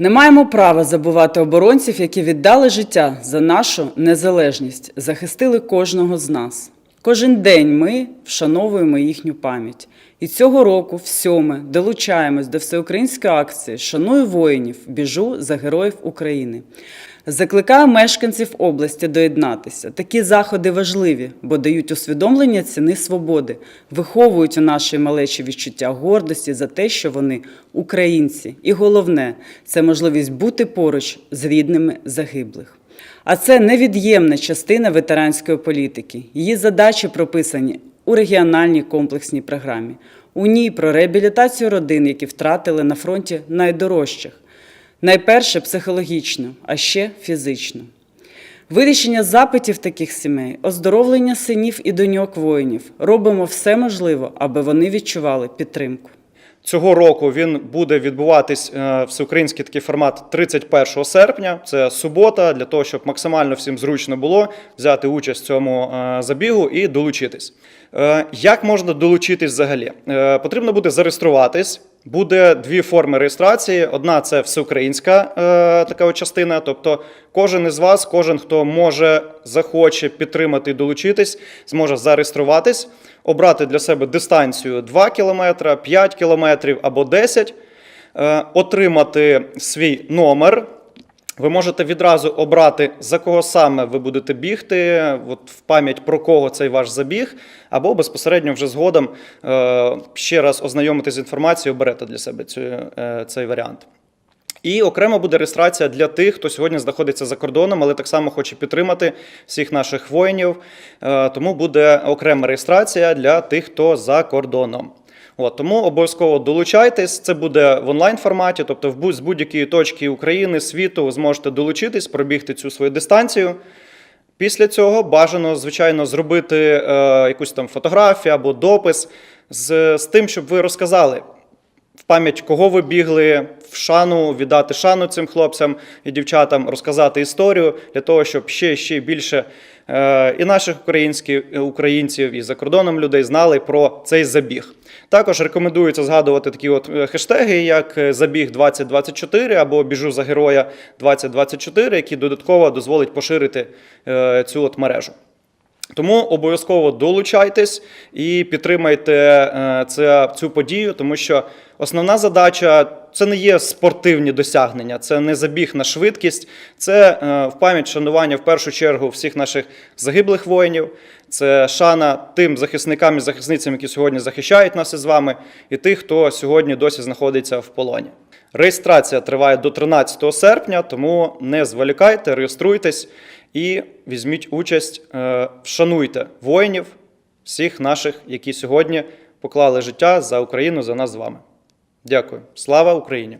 Не маємо права забувати оборонців, які віддали життя за нашу незалежність, захистили кожного з нас. Кожен день ми вшановуємо їхню пам'ять. І цього року, в сьоме, долучаємось до всеукраїнської акції Шаную воїнів, біжу за героїв України. Закликаю мешканців області доєднатися. Такі заходи важливі, бо дають усвідомлення ціни свободи, виховують у нашій малечі відчуття гордості за те, що вони українці. І головне це можливість бути поруч з рідними загиблих. А це невід'ємна частина ветеранської політики. Її задачі прописані у регіональній комплексній програмі. У ній про реабілітацію родин, які втратили на фронті найдорожчих. Найперше психологічно, а ще фізично. Вирішення запитів таких сімей, оздоровлення синів і доньок воїнів. Робимо все можливе, аби вони відчували підтримку. Цього року він буде відбуватись е, всеукраїнський такий формат 31 серпня. Це субота, для того, щоб максимально всім зручно було взяти участь в цьому е, забігу і долучитись. Е, Як можна долучитись взагалі? Потрібно буде зареєструватись. Буде дві форми реєстрації. Одна це всеукраїнська е, така частина. Тобто, кожен із вас, кожен, хто може, захоче підтримати і долучитись, зможе зареєструватись, обрати для себе дистанцію 2 км, 5 км або 10, е, отримати свій номер. Ви можете відразу обрати, за кого саме ви будете бігти, от в пам'ять про кого цей ваш забіг, або безпосередньо вже згодом е, ще раз ознайомитись з інформацією, оберете для себе цю, е, цей варіант. І окремо буде реєстрація для тих, хто сьогодні знаходиться за кордоном, але так само хоче підтримати всіх наших воїнів. Е, Тому буде окрема реєстрація для тих, хто за кордоном. От, тому обов'язково долучайтесь. Це буде в онлайн форматі, тобто в з будь-якої точки України, світу ви зможете долучитись, пробігти цю свою дистанцію. Після цього бажано, звичайно, зробити е, якусь там фотографію або допис з, з тим, щоб ви розказали в пам'ять, кого ви бігли, шану, віддати шану цим хлопцям і дівчатам, розказати історію для того, щоб ще ще більше е, і наших українських українців, і за кордоном людей знали про цей забіг. Також рекомендується згадувати такі от е, хештеги, як е, забіг 2024 або біжу за героя 2024, які додатково дозволить поширити е, цю от мережу. Тому обов'язково долучайтесь і підтримайте е, це, цю подію, тому що основна задача це не є спортивні досягнення, це не забіг на швидкість, це е, в пам'ять шанування в першу чергу всіх наших загиблих воїнів. Це шана тим захисникам і захисницям, які сьогодні захищають нас із вами, і тих, хто сьогодні досі знаходиться в полоні. Реєстрація триває до 13 серпня, тому не зволікайте, реєструйтесь і візьміть участь, е, вшануйте воїнів, всіх наших, які сьогодні поклали життя за Україну, за нас з вами. Дякую. Слава Україні!